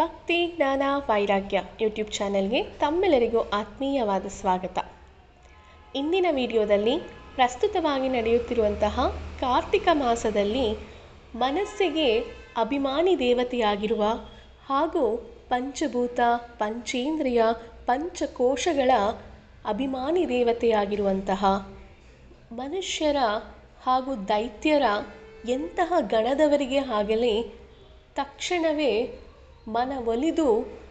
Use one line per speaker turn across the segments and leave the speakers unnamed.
ಭಕ್ತಿ ಜ್ಞಾನ ವೈರಾಗ್ಯ ಯೂಟ್ಯೂಬ್ ಚಾನೆಲ್ಗೆ ತಮ್ಮೆಲ್ಲರಿಗೂ ಆತ್ಮೀಯವಾದ ಸ್ವಾಗತ. ಇಂದಿನ ವಿಡಿಯೋದಲ್ಲಿ ಪ್ರಸ್ತುತವಾಗಿ ನಡೆಯುತ್ತಿರುವಂತಹ ಕಾರ್ತಿಕ ಮಾಸದಲ್ಲಿ ಮನಸ್ಸಿಗೆ ಅಭಿಮಾನಿ ದೇವತೆಯಾಗಿರುವ ಹಾಗೂ ಪಂಚಭೂತ, ಪಂಚೇಂದ್ರಿಯ, ಪಂಚಕೋಶಗಳ ಅಭಿಮಾನಿ ದೇವತೆಯಾಗಿರುವಂತಹ ಮನುಷ್ಯರ ಹಾಗೂ ದೈತ್ಯರ ಎಂತಹ ಗಣದವರಿಗೆ ಆಗಲಿ ತಕ್ಷಣವೇ ಮನವೊಲಿದು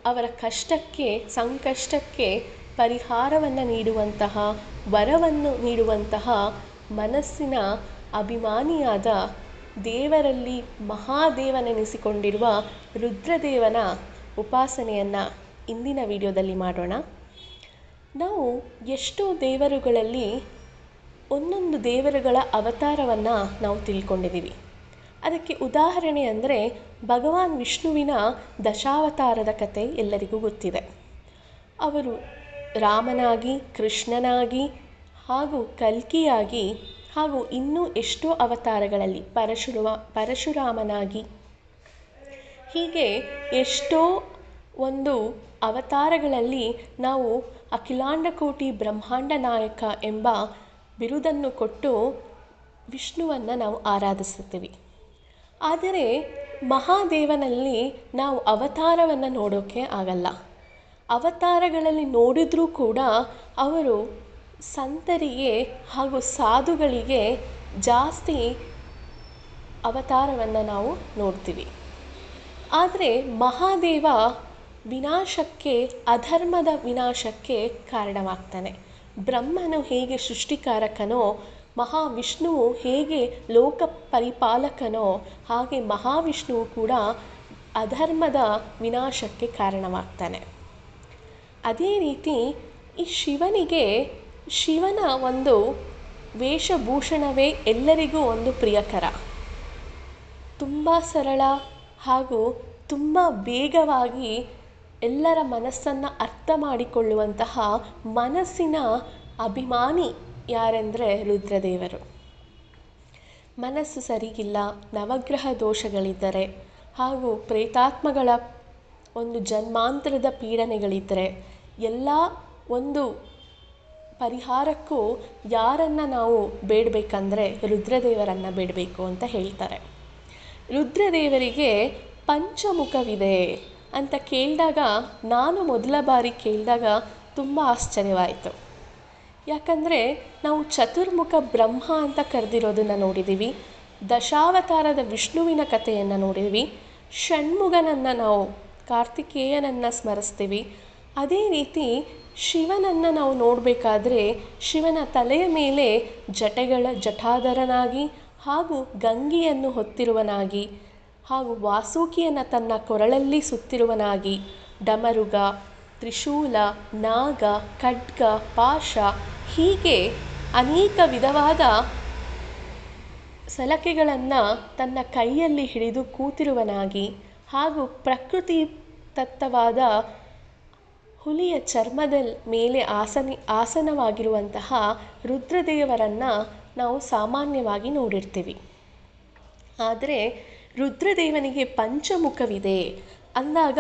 ಅವರ ಕಷ್ಟಕ್ಕೆ, ಸಂಕಷ್ಟಕ್ಕೆ ಪರಿಹಾರವನ್ನು ನೀಡುವಂತಹ, ವರವನ್ನು ನೀಡುವಂತಹ ಮನಸ್ಸಿನ ಅಭಿಮಾನಿಯಾದ ದೇವರಲ್ಲಿ ಮಹಾದೇವನೆನಿಸಿಕೊಂಡಿರುವ ರುದ್ರದೇವನ ಉಪಾಸನೆಯನ್ನು ಇಂದಿನ ವಿಡಿಯೋದಲ್ಲಿ ಮಾಡೋಣ. ನಾವು ಎಷ್ಟೋ ದೇವರುಗಳಲ್ಲಿ ಒಂದೊಂದು ದೇವರುಗಳ ಅವತಾರವನ್ನು ನಾವು ತಿಳ್ಕೊಂಡಿದ್ದೀವಿ. ಅದಕ್ಕೆ ಉದಾಹರಣೆ ಅಂದರೆ ಭಗವಾನ್ ವಿಷ್ಣುವಿನ ದಶಾವತಾರದ ಕತೆ ಎಲ್ಲರಿಗೂ ಗೊತ್ತಿದೆ. ಅವರು ರಾಮನಾಗಿ, ಕೃಷ್ಣನಾಗಿ ಹಾಗೂ ಕಲ್ಕಿಯಾಗಿ ಹಾಗೂ ಇನ್ನೂ ಎಷ್ಟೋ ಅವತಾರಗಳಲ್ಲಿ ಪರಶುರ ಪರಶುರಾಮನಾಗಿ ಹೀಗೆ ಎಷ್ಟೋ ಒಂದು ಅವತಾರಗಳಲ್ಲಿ ನಾವು ಅಖಿಲಾಂಡಕೋಟಿ ಬ್ರಹ್ಮಾಂಡ ನಾಯಕ ಎಂಬ ಬಿರುದನ್ನು ಕೊಟ್ಟು ವಿಷ್ಣುವನ್ನು ನಾವು ಆರಾಧಿಸುತ್ತೀವಿ. ಆದರೆ ಮಹಾದೇವನಲ್ಲಿ ನಾವು ಅವತಾರವನ್ನು ನೋಡೋಕ್ಕೆ ಆಗಲ್ಲ. ಅವತಾರಗಳಲ್ಲಿ ನೋಡಿದರೂ ಕೂಡ ಅವರು ಸಂತರಿಗೆ ಹಾಗೂ ಸಾಧುಗಳಿಗೆ ಜಾಸ್ತಿ ಅವತಾರವನ್ನು ನಾವು ನೋಡ್ತೀವಿ. ಆದರೆ ಮಹಾದೇವ ವಿನಾಶಕ್ಕೆ, ಅಧರ್ಮದ ವಿನಾಶಕ್ಕೆ ಕಾರಣವಾಗ್ತಾನೆ. ಬ್ರಹ್ಮನು ಹೇಗೆ ಸೃಷ್ಟಿಕಾರಕನೋ ಮಹಾವಿಷ್ಣುವು ಹೇಗೆ ಲೋಕ ಪರಿಪಾಲಕನೋ ಹಾಗೆ ಮಹಾವಿಷ್ಣುವು ಕೂಡ ಅಧರ್ಮದ ವಿನಾಶಕ್ಕೆ ಕಾರಣವಾಗ್ತಾನೆ. ಅದೇ ರೀತಿ ಈ ಶಿವನಿಗೆ ಶಿವನ ಒಂದು ವೇಷಭೂಷಣವೇ ಎಲ್ಲರಿಗೂ ಒಂದು ಪ್ರಿಯಕರ. ತುಂಬ ಸರಳ ಹಾಗೂ ತುಂಬ ಬೇಗವಾಗಿ ಎಲ್ಲರ ಮನಸ್ಸನ್ನು ಅರ್ಥ ಮಾಡಿಕೊಳ್ಳುವಂತಹ ಮನಸ್ಸಿನ ಅಭಿಮಾನಿ ಯಾರೆಂದರೆ ರುದ್ರದೇವರು. ಮನಸ್ಸು ಸರಿಗಿಲ್ಲ, ನವಗ್ರಹ ದೋಷಗಳಿದ್ದರೆ ಹಾಗೂ ಪ್ರೇತಾತ್ಮಗಳ ಒಂದು ಜನ್ಮಾಂತರದ ಪೀಡನೆಗಳಿದ್ದರೆ ಎಲ್ಲ ಒಂದು ಪರಿಹಾರಕ್ಕೂ ಯಾರನ್ನು ನಾವು ಬೇಡಬೇಕಂದ್ರೆ ರುದ್ರದೇವರನ್ನು ಬೇಡಬೇಕು ಅಂತ ಹೇಳ್ತಾರೆ. ರುದ್ರದೇವರಿಗೆ ಪಂಚಮುಖವಿದೆ ಅಂತ ಕೇಳಿದಾಗ, ನಾನು ಮೊದಲ ಬಾರಿ ಕೇಳಿದಾಗ ತುಂಬ ಆಶ್ಚರ್ಯವಾಯಿತು. ಯಾಕಂದರೆ ನಾವು ಚತುರ್ಮುಖ ಬ್ರಹ್ಮ ಅಂತ ಕರೆದಿರೋದನ್ನು ನೋಡಿದ್ದೀವಿ ದಶಾವತಾರದ ವಿಷ್ಣುವಿನ ಕಥೆಯನ್ನು ನೋಡಿದ್ವಿ. ಷಣ್ಮುಗನನ್ನು ನಾವು, ಕಾರ್ತಿಕೇಯನನ್ನು ಸ್ಮರಿಸ್ತೀವಿ. ಅದೇ ರೀತಿ ಶಿವನನ್ನು ನಾವು ನೋಡಬೇಕಾದ್ರೆ ಶಿವನ ತಲೆಯ ಮೇಲೆ ಜಟೆಗಳ ಜಟಾಧರನಾಗಿ ಹಾಗೂ ಗಂಗೆಯನ್ನು ಹೊತ್ತಿರುವನಾಗಿ ಹಾಗೂ ವಾಸುಕಿಯನ್ನು ತನ್ನ ಕೊರಳಲ್ಲಿ ಸುತ್ತಿರುವನಾಗಿ ಡಮರುಗ ತ್ರಿಶೂಲ, ನಾಗ, ಖಡ್ಗ, ಪಾಶ ಹೀಗೆ ಅನೇಕ ವಿಧವಾದ ಸಲಕೆಗಳನ್ನು ತನ್ನ ಕೈಯಲ್ಲಿ ಹಿಡಿದು ಕೂತಿರುವನಾಗಿ ಹಾಗೂ ಪ್ರಕೃತಿ ತತ್ತವಾದ ಹುಲಿಯ ಚರ್ಮದ ಮೇಲೆ ಆಸನ, ಆಸನವಾಗಿರುವಂತಹ ರುದ್ರದೇವರನ್ನು ನಾವು ಸಾಮಾನ್ಯವಾಗಿ ನೋಡಿರ್ತೀವಿ. ಆದರೆ ರುದ್ರದೇವನಿಗೆ ಪಂಚಮುಖವಿದೆ. ಅಂದಾಗ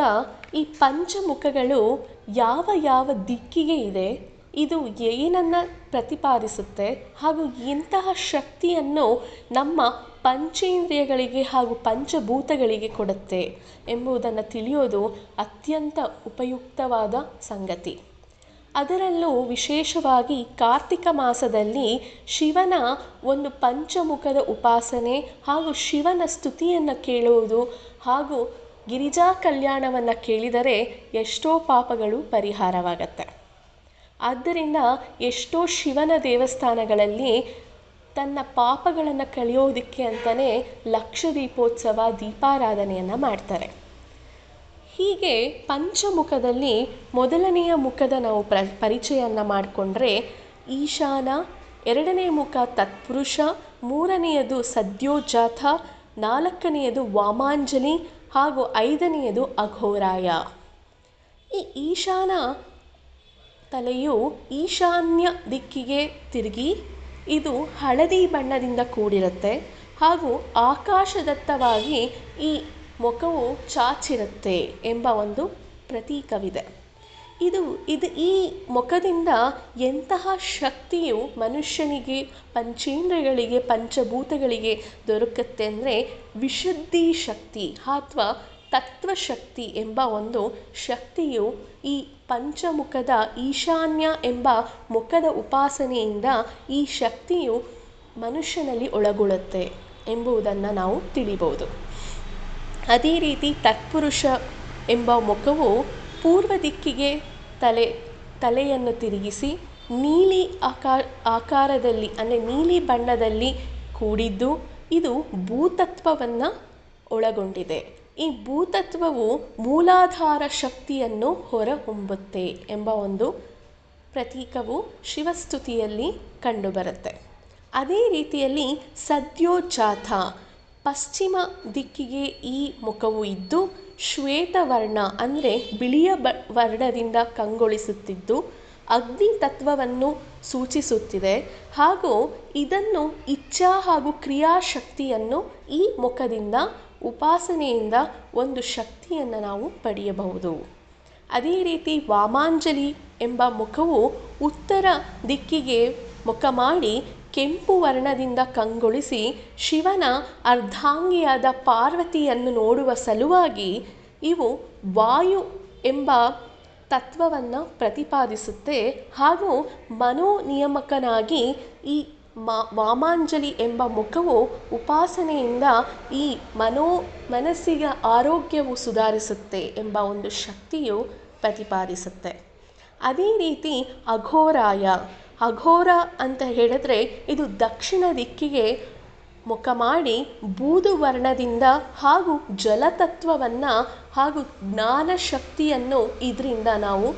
ಈ ಪಂಚಮುಖಗಳು ಯಾವ ಯಾವ ದಿಕ್ಕಿಗೆ ಇದೆ, ಇದು ಏನನ್ನು ಪ್ರತಿಪಾದಿಸುತ್ತೆ ಹಾಗೂ ಇಂತಹ ಶಕ್ತಿಯನ್ನು ನಮ್ಮ ಪಂಚೇಂದ್ರಿಯಗಳಿಗೆ ಹಾಗೂ ಪಂಚಭೂತಗಳಿಗೆ ಕೊಡುತ್ತೆ ಎಂಬುದನ್ನು ತಿಳಿಯೋದು ಅತ್ಯಂತ ಉಪಯುಕ್ತವಾದ ಸಂಗತಿ. ಅದರಲ್ಲೂ ವಿಶೇಷವಾಗಿ ಕಾರ್ತಿಕ ಮಾಸದಲ್ಲಿ ಶಿವನ ಒಂದು ಪಂಚಮುಖದ ಉಪಾಸನೆ ಹಾಗೂ ಶಿವನ ಸ್ತುತಿಯನ್ನು ಕೇಳುವುದು ಹಾಗೂ ಗಿರಿಜಾ ಕಲ್ಯಾಣವನ್ನು ಕೇಳಿದರೆ ಎಷ್ಟೋ ಪಾಪಗಳು ಪರಿಹಾರವಾಗತ್ತೆ. ಆದ್ದರಿಂದ ಎಷ್ಟೋ ಶಿವನ ದೇವಸ್ಥಾನಗಳಲ್ಲಿ ತನ್ನ ಪಾಪಗಳನ್ನು ಕಳೆಯೋದಕ್ಕೆ ಅಂತಲೇ ಲಕ್ಷ ದೀಪೋತ್ಸವ ದೀಪಾರಾಧನೆಯನ್ನು ಮಾಡ್ತಾರೆ. ಹೀಗೆ ಪಂಚಮುಖದಲ್ಲಿ ಮೊದಲನೆಯ ಮುಖದ ನಾವು ಪ್ರ ಪರಿಚಯವನ್ನು ಮಾಡಿಕೊಂಡ್ರೆ ಈಶಾನ, ಎರಡನೇ ಮುಖ ತತ್ಪುರುಷ, ಮೂರನೆಯದು ಸದ್ಯೋಜಾತ, ನಾಲ್ಕನೆಯದು ವಾಮಾಂಜಲಿ ಹಾಗೂ ಐದನೆಯದು ಅಘೋರಾಯ. ಈ ಈಶಾನ ತಲೆಯು ಈಶಾನ್ಯ ದಿಕ್ಕಿಗೆ ತಿರುಗಿ ಇದು ಹಳದಿ ಬಣ್ಣದಿಂದ ಕೂಡಿರುತ್ತೆ ಹಾಗೂ ಆಕಾಶದತ್ತವಾಗಿ ಈ ಮುಖವು ಚಾಚಿರುತ್ತೆ ಎಂಬ ಒಂದು ಪ್ರತೀಕವಿದೆ. ಇದು ಇದು ಈ ಮುಖದಿಂದ ಎಂತಹ ಶಕ್ತಿಯು ಮನುಷ್ಯನಿಗೆ ಪಂಚೇಂದ್ರಗಳಿಗೆ ಪಂಚಭೂತಗಳಿಗೆ ದೊರಕುತ್ತೆ ಅಂದರೆ ವಿಶುದ್ಧಿ ಶಕ್ತಿ ಅಥವಾ ತತ್ವಶಕ್ತಿ ಎಂಬ ಒಂದು ಶಕ್ತಿಯು ಈ ಪಂಚಮುಖದ ಈಶಾನ್ಯ ಎಂಬ ಮುಖದ ಉಪಾಸನೆಯಿಂದ ಈ ಶಕ್ತಿಯು ಮನುಷ್ಯನಲ್ಲಿ ಒಳಗೊಳ್ಳುತ್ತೆ ಎಂಬುದನ್ನು ನಾವು ತಿಳಿಬೋದು. ಅದೇ ರೀತಿ ತತ್ಪುರುಷ ಎಂಬ ಮುಖವು ಪೂರ್ವ ದಿಕ್ಕಿಗೆ ತಲೆ, ತಲೆಯನ್ನು ತಿರುಗಿಸಿ ನೀಲಿ ಆಕಾರ ಆಕಾರದಲ್ಲಿ, ಅಂದರೆ ನೀಲಿ ಬಣ್ಣದಲ್ಲಿ ಕೂಡಿದ್ದು ಇದು ಭೂತತ್ವವನ್ನು ಒಳಗೊಂಡಿದೆ. ಈ ಭೂತತ್ವವು ಮೂಲಾಧಾರ ಶಕ್ತಿಯನ್ನು ಹೊರಹೊಮ್ಮುತ್ತೆ ಎಂಬ ಒಂದು ಪ್ರತೀಕವು ಶಿವಸ್ತುತಿಯಲ್ಲಿ ಕಂಡುಬರುತ್ತೆ. ಅದೇ ರೀತಿಯಲ್ಲಿ ಸದ್ಯೋಜಾತ ಪಶ್ಚಿಮ ದಿಕ್ಕಿಗೆ ಈ ಮುಖವು ಇದ್ದು, ಶ್ವೇತವರ್ಣ ಅಂದರೆ ಬಿಳಿಯ ಬ, ವರ್ಣದಿಂದ ಕಂಗೊಳಿಸುತ್ತಿದ್ದು, ಅಗ್ನಿ ತತ್ವವನ್ನು ಸೂಚಿಸುತ್ತಿದೆ. ಹಾಗೂ ಇದನ್ನು ಇಚ್ಛಾ ಹಾಗೂ ಕ್ರಿಯಾಶಕ್ತಿಯನ್ನು ಈ ಮುಖದಿಂದ, ಉಪಾಸನೆಯಿಂದ ಒಂದು ಶಕ್ತಿಯನ್ನು ನಾವು ಪಡೆಯಬಹುದು. ಅದೇ ರೀತಿ ವಾಮಾಂಜಲಿ ಎಂಬ ಮುಖವು ಉತ್ತರ ದಿಕ್ಕಿಗೆ ಮುಖ ಮಾಡಿ ಕೆಂಪು ವರ್ಣದಿಂದ ಕಂಗೊಳಿಸಿ ಶಿವನ ಅರ್ಧಾಂಗಿಯಾದ ಪಾರ್ವತಿಯನ್ನು ನೋಡುವ ಸಲುವಾಗಿ ಇವು ವಾಯು ಎಂಬ ತತ್ವವನ್ನು ಪ್ರತಿಪಾದಿಸುತ್ತೆ. ಹಾಗೂ ಮನೋನಿಯಮಕನಾಗಿ ಈ ವಾಮಾಂಜಲಿ ಎಂಬ ಮುಖವು ಉಪಾಸನೆಯಿಂದ ಈ ಮನೋ ಮನಸ್ಸಿಗೆ ಆರೋಗ್ಯವು ಸುಧಾರಿಸುತ್ತೆ ಎಂಬ ಒಂದು ಶಕ್ತಿಯು ಪ್ರತಿಪಾದಿಸುತ್ತೆ. ಅದೇ ರೀತಿ ಅಘೋರಾಯ ಅಘೋರ ಅಂತ ಹೇಳಿದ್ರೆ ಇದು ದಕ್ಷಿಣ ದಿಕ್ಕಿಗೆ ಮುಖ ಮಾಡಿ ಬೂದು ವರ್ಣದಿಂದ ಹಾಗೂ ಜಲತತ್ವವನ್ನು ಹಾಗೂ ಜ್ಞಾನ ಶಕ್ತಿಯನ್ನು ಇದರಿಂದ ನಾವು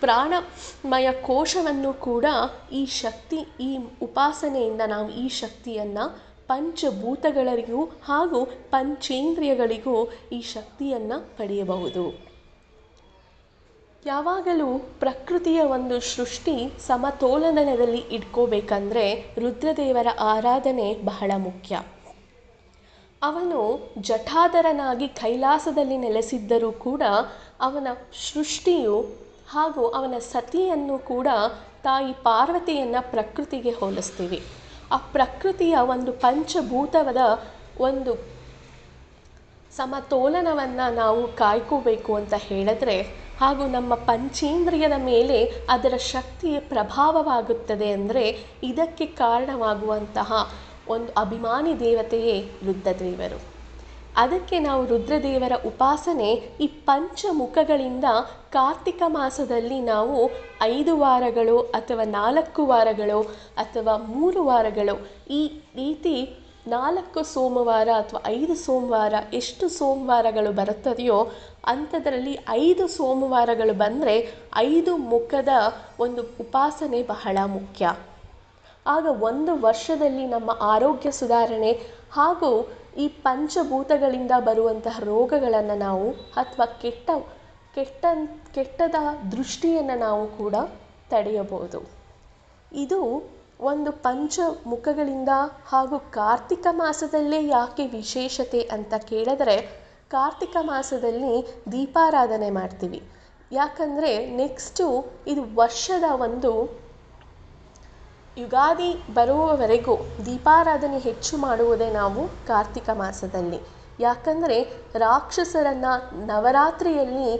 ಪ್ರಾಣಮಯ ಕೋಶವನ್ನು ಕೂಡ ಈ ಶಕ್ತಿ, ಈ ಉಪಾಸನೆಯಿಂದ ನಾವು ಈ ಶಕ್ತಿಯನ್ನು ಪಂಚಭೂತಗಳಿಗೂ ಹಾಗೂ ಪಂಚೇಂದ್ರಿಯಗಳಿಗೂ ಈ ಶಕ್ತಿಯನ್ನು ಪಡೆಯಬಹುದು. ಯಾವಾಗಲೂ ಪ್ರಕೃತಿಯ ಒಂದು ಸೃಷ್ಟಿ ಸಮತೋಲನದಲ್ಲಿ ಇಟ್ಕೋಬೇಕಂದ್ರೆ ರುದ್ರದೇವರ ಆರಾಧನೆ ಬಹಳ ಮುಖ್ಯ. ಅವನು ಜಠಾಧರನಾಗಿ ಕೈಲಾಸದಲ್ಲಿ ನೆಲೆಸಿದ್ದರೂ ಕೂಡ ಅವನ ಸೃಷ್ಟಿಯು ಹಾಗೂ ಅವನ ಸತಿಯನ್ನು ಕೂಡ ತಾಯಿ ಪಾರ್ವತಿಯನ್ನು ಪ್ರಕೃತಿಗೆ ಹೋಲಿಸ್ತೀವಿ. ಆ ಪ್ರಕೃತಿಯ ಒಂದು ಪಂಚಭೂತವದ ಒಂದು ಸಮತೋಲನವನ್ನು ನಾವು ಕಾಯ್ಕೋಬೇಕು ಅಂತ ಹೇಳಿದ್ರೆ ಹಾಗೂ ನಮ್ಮ ಪಂಚೇಂದ್ರಿಯದ ಮೇಲೆ ಅದರ ಶಕ್ತಿಯ ಪ್ರಭಾವವಾಗುತ್ತದೆ ಅಂದರೆ ಇದಕ್ಕೆ ಕಾರಣವಾಗುವಂತಹ ಒಂದು ಅಭಿಮಾನಿ ದೇವತೆಯೇ ರುದ್ರದೇವರು. ಅದಕ್ಕೆ ನಾವು ರುದ್ರದೇವರ ಉಪಾಸನೆ ಈ ಪಂಚಮುಖಗಳಿಂದ ಕಾರ್ತಿಕ ಮಾಸದಲ್ಲಿ ನಾವು ಐದು ವಾರಗಳು ಅಥವಾ ನಾಲ್ಕು ವಾರಗಳು ಅಥವಾ ಮೂರು ವಾರಗಳು ಈ ರೀತಿ ನಾಲ್ಕು ಸೋಮವಾರ ಅಥವಾ ಐದು ಸೋಮವಾರ ಎಷ್ಟು ಸೋಮವಾರಗಳು ಬರುತ್ತದೆಯೋ ಅಂಥದ್ರಲ್ಲಿ ಐದು ಸೋಮವಾರಗಳು ಬಂದರೆ ಐದು ಮುಖದ ಒಂದು ಉಪಾಸನೆ ಬಹಳ ಮುಖ್ಯ. ಆಗ ಒಂದು ವರ್ಷದಲ್ಲಿ ನಮ್ಮ ಆರೋಗ್ಯ ಸುಧಾರಣೆ ಹಾಗೂ ಈ ಪಂಚಭೂತಗಳಿಂದ ಬರುವಂತಹ ರೋಗಗಳನ್ನು ನಾವು ಅಥವಾ ಕೆಟ್ಟ ಕೆಟ್ಟ, ಕೆಟ್ಟದ ದೃಷ್ಟಿಯನ್ನು ನಾವು ಕೂಡ ತಡೆಯಬಹುದು. ಇದು ಒಂದು ಪಂಚ ಮುಖಗಳಿಂದ ಹಾಗೂ ಕಾರ್ತಿಕ ಮಾಸದಲ್ಲೇ ಯಾಕೆ ವಿಶೇಷತೆ ಅಂತ ಕೇಳಿದ್ರೆ ಕಾರ್ತಿಕ ಮಾಸದಲ್ಲಿ ದೀಪಾರಾಧನೆ ಮಾಡ್ತೀವಿ. ಯಾಕಂದರೆ ನೆಕ್ಸ್ಟು ಇದು ವರ್ಷದ ಒಂದು ಯುಗಾದಿ ಬರುವವರೆಗೂ ದೀಪಾರಾಧನೆ ಹೆಚ್ಚು ಮಾಡುವುದೇ ನಾವು ಕಾರ್ತಿಕ ಮಾಸದಲ್ಲಿ. ಯಾಕಂದರೆ ರಾಕ್ಷಸರನ್ನು ನವರಾತ್ರಿಯಲ್ಲಿ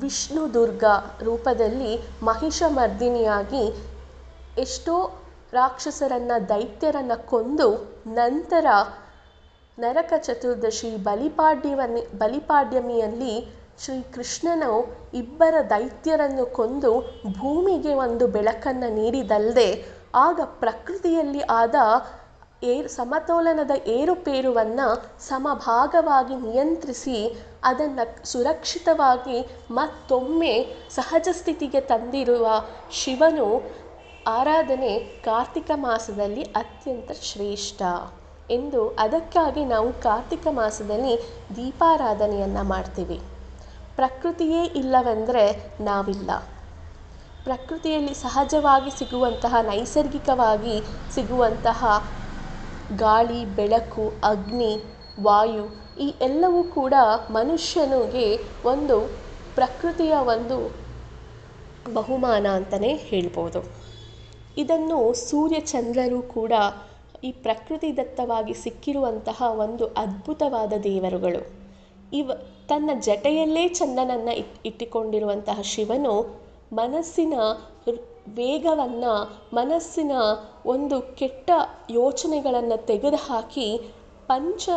ವಿಷ್ಣು ದುರ್ಗ ರೂಪದಲ್ಲಿ ಮಹಿಷಮರ್ದಿನಿಯಾಗಿ ಎಷ್ಟೋ ರಾಕ್ಷಸರನ್ನು ದೈತ್ಯರನ್ನು ಕೊಂದು ನಂತರ ನರಕ ಚತುರ್ದಶಿ ಬಲಿಪಾಡ್ಯವನ್ನಿ ಬಲಿಪಾಡ್ಯಮಿಯಲ್ಲಿ ಶ್ರೀಕೃಷ್ಣನು ಇಬ್ಬರ ದೈತ್ಯರನ್ನು ಕೊಂದು ಭೂಮಿಗೆ ಒಂದು ಬೆಳಕನ್ನು ನೀಡಿದಲ್ಲದೆ ಆಗ ಪ್ರಕೃತಿಯಲ್ಲಿ ಆದ ಏರು ಸಮತೋಲನದ ಏರುಪೇರುವನ್ನು ಸಮಭಾಗವಾಗಿ ನಿಯಂತ್ರಿಸಿ ಅದನ್ನು ಸುರಕ್ಷಿತವಾಗಿ ಮತ್ತೊಮ್ಮೆ ಸಹಜ ಸ್ಥಿತಿಗೆ ತಂದಿರುವ ಶಿವನು ಆರಾಧನೆ ಕಾರ್ತಿಕ ಮಾಸದಲ್ಲಿ ಅತ್ಯಂತ ಶ್ರೇಷ್ಠ. ಎಂದು ಅದಕ್ಕಾಗಿ ನಾವು ಕಾರ್ತಿಕ ಮಾಸದಲ್ಲಿ ದೀಪಾರಾಧನೆಯನ್ನು ಮಾಡ್ತೀವಿ. ಪ್ರಕೃತಿಯೇ ಇಲ್ಲವೆಂದರೆ ನಾವಿಲ್ಲ. ಪ್ರಕೃತಿಯಲ್ಲಿ ಸಹಜವಾಗಿ ಸಿಗುವಂತಹ, ನೈಸರ್ಗಿಕವಾಗಿ ಸಿಗುವಂತಹ ಗಾಳಿ, ಬೆಳಕು, ಅಗ್ನಿ, ವಾಯು ಈ ಎಲ್ಲವೂ ಕೂಡ ಮನುಷ್ಯನಿಗೆ ಒಂದು ಪ್ರಕೃತಿಯ ಒಂದು ಬಹುಮಾನ ಅಂತಲೇ ಹೇಳ್ಬೋದು. ಇದನ್ನು ಸೂರ್ಯ ಚಂದ್ರರು ಕೂಡ ಈ ಪ್ರಕೃತಿ ದತ್ತವಾಗಿ ಸಿಕ್ಕಿರುವಂತಹ ಒಂದು ಅದ್ಭುತವಾದ ದೇವರುಗಳು. ಇವ, ತನ್ನ ಜಟೆಯಲ್ಲೇ ಚಂದನನ್ನು ಇಟ್ ಇಟ್ಟುಕೊಂಡಿರುವಂತಹ ಶಿವನು ಮನಸ್ಸಿನ ವೇಗವನ್ನು, ಮನಸ್ಸಿನ ಒಂದು ಕೆಟ್ಟ ಯೋಚನೆಗಳನ್ನು ತೆಗೆದುಹಾಕಿ ಪಂಚ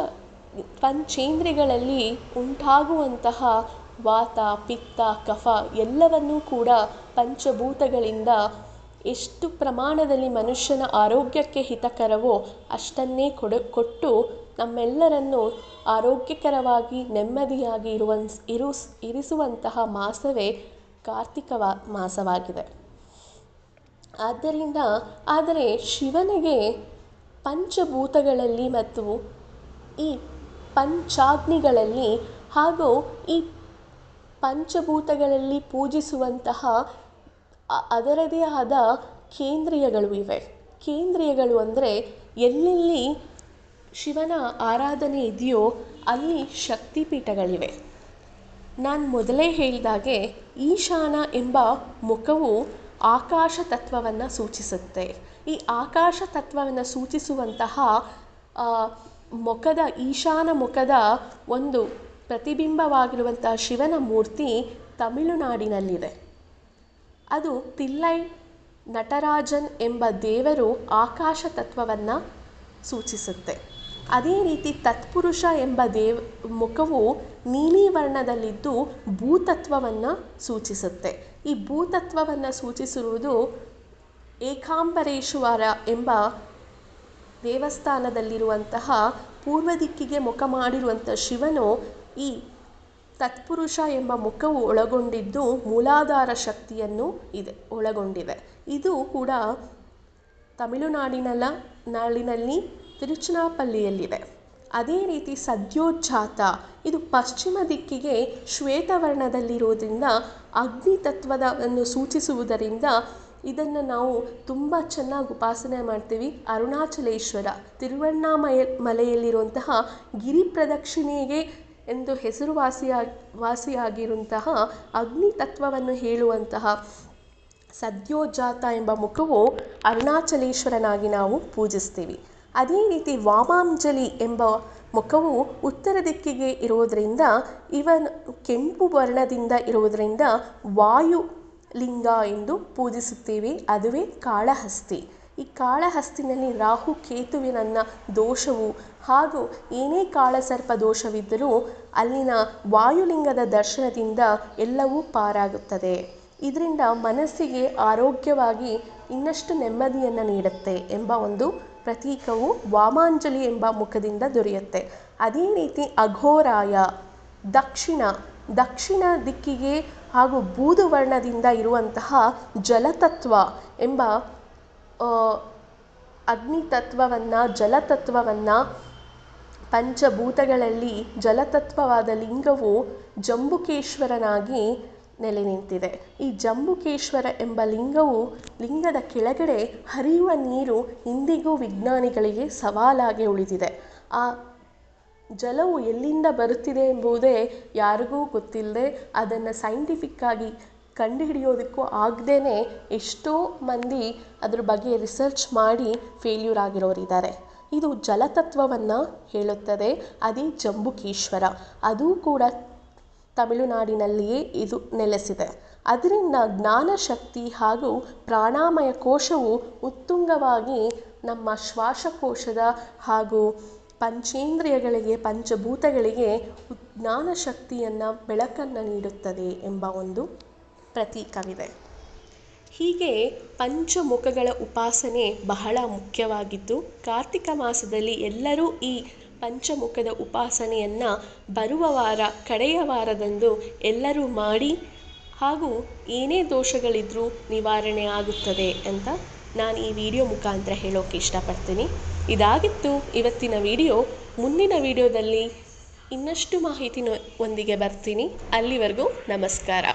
ಪಂಚೇಂದ್ರಿಗಳಲ್ಲಿ ಉಂಟಾಗುವಂತಹ ವಾತ, ಪಿತ್ತ, ಕಫ ಎಲ್ಲವನ್ನೂ ಕೂಡ ಪಂಚಭೂತಗಳಿಂದ ಎಷ್ಟು ಪ್ರಮಾಣದಲ್ಲಿ ಮನುಷ್ಯನ ಆರೋಗ್ಯಕ್ಕೆ ಹಿತಕರವೋ ಅಷ್ಟನ್ನೇ ಕೊಡ, ಕೊಟ್ಟು ನಮ್ಮೆಲ್ಲರನ್ನು ಆರೋಗ್ಯಕರವಾಗಿ, ನೆಮ್ಮದಿಯಾಗಿ ಇರುವ ಇರುಸ್ ಇರಿಸುವಂತಹ ಮಾಸವೇ ಕಾರ್ತಿಕ ಮಾಸವಾಗಿದೆ. ಆದ್ದರಿಂದ ಆದರೆ ಶಿವನಿಗೆ ಪಂಚಭೂತಗಳಲ್ಲಿ ಮತ್ತು ಈ ಪಂಚಾಗ್ನಿಗಳಲ್ಲಿ ಹಾಗೂ ಈ ಪಂಚಭೂತಗಳಲ್ಲಿ ಪೂಜಿಸುವಂತಹ ಅದರದೇ ಆದ ಕೇಂದ್ರೀಯಗಳು ಇವೆ. ಕೇಂದ್ರೀಯಗಳು ಅಂದರೆ ಎಲ್ಲೆಲ್ಲಿ ಶಿವನ ಆರಾಧನೆ ಇದೆಯೋ ಅಲ್ಲಿ ಶಕ್ತಿಪೀಠಗಳಿವೆ. ನಾನು ಮೊದಲೇ ಹೇಳಿದಾಗೆ ಈಶಾನ ಎಂಬ ಮುಖವು ಆಕಾಶ ತತ್ವವನ್ನು ಸೂಚಿಸುತ್ತೆ. ಈ ಆಕಾಶ ತತ್ವವನ್ನು ಸೂಚಿಸುವಂತಹ ಮುಖದ, ಈಶಾನ ಮುಖದ ಒಂದು ಪ್ರತಿಬಿಂಬವಾಗಿರುವಂತಹ ಶಿವನ ಮೂರ್ತಿ ತಮಿಳುನಾಡಿನಲ್ಲಿದೆ. ಅದು ತಿಲ್ಲೈ ನಟರಾಜನ್ ಎಂಬ ದೇವರು ಆಕಾಶ ತತ್ವವನ್ನು ಸೂಚಿಸುತ್ತೆ. ಅದೇ ರೀತಿ ತತ್ಪುರುಷ ಎಂಬ ದೇವ್, ಮುಖವು ನೀಲಿ ವರ್ಣದಲ್ಲಿದ್ದು ಭೂತತ್ವವನ್ನು ಸೂಚಿಸುತ್ತೆ. ಈ ಭೂತತ್ವವನ್ನು ಸೂಚಿಸಿರುವುದು ಏಕಾಂಬರೇಶ್ವರ ಎಂಬ ದೇವಸ್ಥಾನದಲ್ಲಿರುವಂತಹ ಪೂರ್ವ ದಿಕ್ಕಿಗೆ ಮುಖ ಮಾಡಿರುವಂಥ ಶಿವನು ಈ ತತ್ಪುರುಷ ಎಂಬ ಮುಖವು ಒಳಗೊಂಡಿದ್ದು ಮೂಲಾಧಾರ ಶಕ್ತಿಯನ್ನು ಇದೆ ಒಳಗೊಂಡಿದೆ ಇದು ಕೂಡ ತಮಿಳುನಾಡಿನಲ್ಲ ನಾಡಿನಲ್ಲಿ ತಿರುಚನಾಪಲ್ಲಿಯಲ್ಲಿದೆ ಅದೇ ರೀತಿ ಸದ್ಯೋಜಾತ ಇದು ಪಶ್ಚಿಮ ದಿಕ್ಕಿಗೆ ಶ್ವೇತವರ್ಣದಲ್ಲಿರುವುದರಿಂದ ಅಗ್ನಿ ತತ್ವದನ್ನು ಸೂಚಿಸುವುದರಿಂದ ಇದನ್ನು ನಾವು ತುಂಬ ಚೆನ್ನಾಗಿ ಉಪಾಸನೆ ಮಾಡ್ತೀವಿ. ಅರುಣಾಚಲೇಶ್ವರ ತಿರುವಣ್ಣಾಮಯ ಮಲೆಯಲ್ಲಿರುವಂತಹ ಗಿರಿ ಪ್ರದಕ್ಷಿಣೆಗೆ ಎಂದು ಹೆಸರುವಾಸಿಯ ವಾಸಿಯಾಗಿರುವಂತಹ ಅಗ್ನಿ ತತ್ವವನ್ನು ಹೇಳುವಂತಹ ಸದ್ಯೋಜಾತ ಎಂಬ ಮುಖವು ಅರುಣಾಚಲೇಶ್ವರನಾಗಿ ನಾವು ಪೂಜಿಸ್ತೀವಿ. ಅದೇ ರೀತಿ ವಾಮಾಂಜಲಿ ಎಂಬ ಮುಖವು ಉತ್ತರ ದಿಕ್ಕಿಗೆ ಇರುವುದರಿಂದ, ಇವನ್ ಕೆಂಪು ವರ್ಣದಿಂದ ಇರುವುದರಿಂದ ವಾಯು ಲಿಂಗ ಎಂದು ಪೂಜಿಸುತ್ತೀವಿ, ಅದುವೇ ಕಾಳಹಸ್ತಿ. ಈ ಕಾಳಹಸ್ತಿನಲ್ಲಿ ರಾಹು ಕೇತುವಿನ ದೋಷವು. ಹಾಗೂ ಏನೇ ಕಾಳಸರ್ಪ ದೋಷವಿದ್ದರೂ ಅಲ್ಲಿನ ವಾಯುಲಿಂಗದ ದರ್ಶನದಿಂದ ಎಲ್ಲವೂ ಪಾರಾಗುತ್ತದೆ. ಇದರಿಂದ ಮನಸ್ಸಿಗೆ ಆರೋಗ್ಯವಾಗಿ ಇನ್ನಷ್ಟು ನೆಮ್ಮದಿಯನ್ನು ನೀಡುತ್ತೆ ಎಂಬ ಒಂದು ಪ್ರತೀಕವು ವಾಮಾಂಜಲಿ ಎಂಬ ಮುಖದಿಂದ ದೊರೆಯುತ್ತೆ. ಅದೇ ರೀತಿ ಅಘೋರಾಯ ದಕ್ಷಿಣ ದಕ್ಷಿಣ ದಿಕ್ಕಿಗೆ ಹಾಗೂ ಬೂದು ವರ್ಣದಿಂದ ಇರುವಂತಹ ಜಲತತ್ವ ಎಂಬ ಅಗ್ನಿ ತತ್ವವನ್ನು ಜಲತತ್ವವನ್ನು, ಪಂಚಭೂತಗಳಲ್ಲಿ ಜಲತತ್ವವಾದ ಲಿಂಗವು ಜಂಬುಕೇಶ್ವರನಾಗಿ ನೆಲೆ ನಿಂತಿದೆ. ಈ ಜಂಬುಕೇಶ್ವರ ಎಂಬ ಲಿಂಗವು ಲಿಂಗದ ಕೆಳಗಡೆ ಹರಿಯುವ ನೀರು ಇಂದಿಗೂ ವಿಜ್ಞಾನಿಗಳಿಗೆ ಸವಾಲಾಗಿ ಉಳಿದಿದೆ. ಆ ಜಲವು ಎಲ್ಲಿಂದ ಬರುತ್ತಿದೆ ಎಂಬುದೇ ಯಾರಿಗೂ ಗೊತ್ತಿಲ್ಲದೆ ಅದನ್ನು ಸೈಂಟಿಫಿಕ್ಕಾಗಿ ಕಂಡುಹಿಡಿಯೋದಕ್ಕೂ ಆಗದೇ ಎಷ್ಟೋ ಮಂದಿ ಅದ್ರ ಬಗ್ಗೆ ರಿಸರ್ಚ್ ಮಾಡಿ ಫೇಲ್ಯೂರ್ ಆಗಿರೋರಿದ್ದಾರೆ. ಇದು ಜಲತತ್ವವನ್ನು ಹೇಳುತ್ತದೆ. ಅದೇ ಜಂಬುಕೇಶ್ವರ. ಅದು ಕೂಡ ತಮಿಳುನಾಡಿನಲ್ಲಿಯೇ ಇದು ನೆಲೆಸಿದೆ. ಅದರಿಂದ ಜ್ಞಾನಶಕ್ತಿ ಹಾಗೂ ಪ್ರಾಣಾಮಯ ಕೋಶವು ಉತ್ತುಂಗವಾಗಿ ನಮ್ಮ ಶ್ವಾಸಕೋಶದ ಹಾಗೂ ಪಂಚೇಂದ್ರಿಯಗಳಿಗೆ, ಪಂಚಭೂತಗಳಿಗೆ ಜ್ಞಾನ ಶಕ್ತಿಯನ್ನು, ಬೆಳಕನ್ನು ನೀಡುತ್ತದೆ ಎಂಬ ಒಂದು ಪ್ರತೀಕವಿದೆ ಹೀಗೆ ಪಂಚಮುಖಗಳ ಉಪಾಸನೆ ಬಹಳ ಮುಖ್ಯವಾಗಿದ್ದು, ಕಾರ್ತಿಕ ಮಾಸದಲ್ಲಿ ಎಲ್ಲರೂ ಈ ಪಂಚಮುಖದ ಉಪಾಸನೆಯನ್ನು ಬರುವ ವಾರ, ಕಡೆಯ ವಾರದಂದು ಎಲ್ಲರೂ ಮಾಡಿ ಹಾಗೂ ಏನೇ ದೋಷಗಳಿದ್ರೂ ನಿವಾರಣೆ ಆಗುತ್ತದೆ ಅಂತ ನಾನು ಈ ವಿಡಿಯೋ ಮುಖಾಂತರ ಹೇಳೋಕೆ ಇಷ್ಟಪಡ್ತೀನಿ. ಇದಾಗಿತ್ತು ಇವತ್ತಿನ ವಿಡಿಯೋ. ಮುಂದಿನ ವಿಡಿಯೋದಲ್ಲಿ ಇನ್ನಷ್ಟು ಮಾಹಿತಿನ ಒಂದಿಗೆ ಬರ್ತೀನಿ. ಅಲ್ಲಿವರೆಗೂ ನಮಸ್ಕಾರ.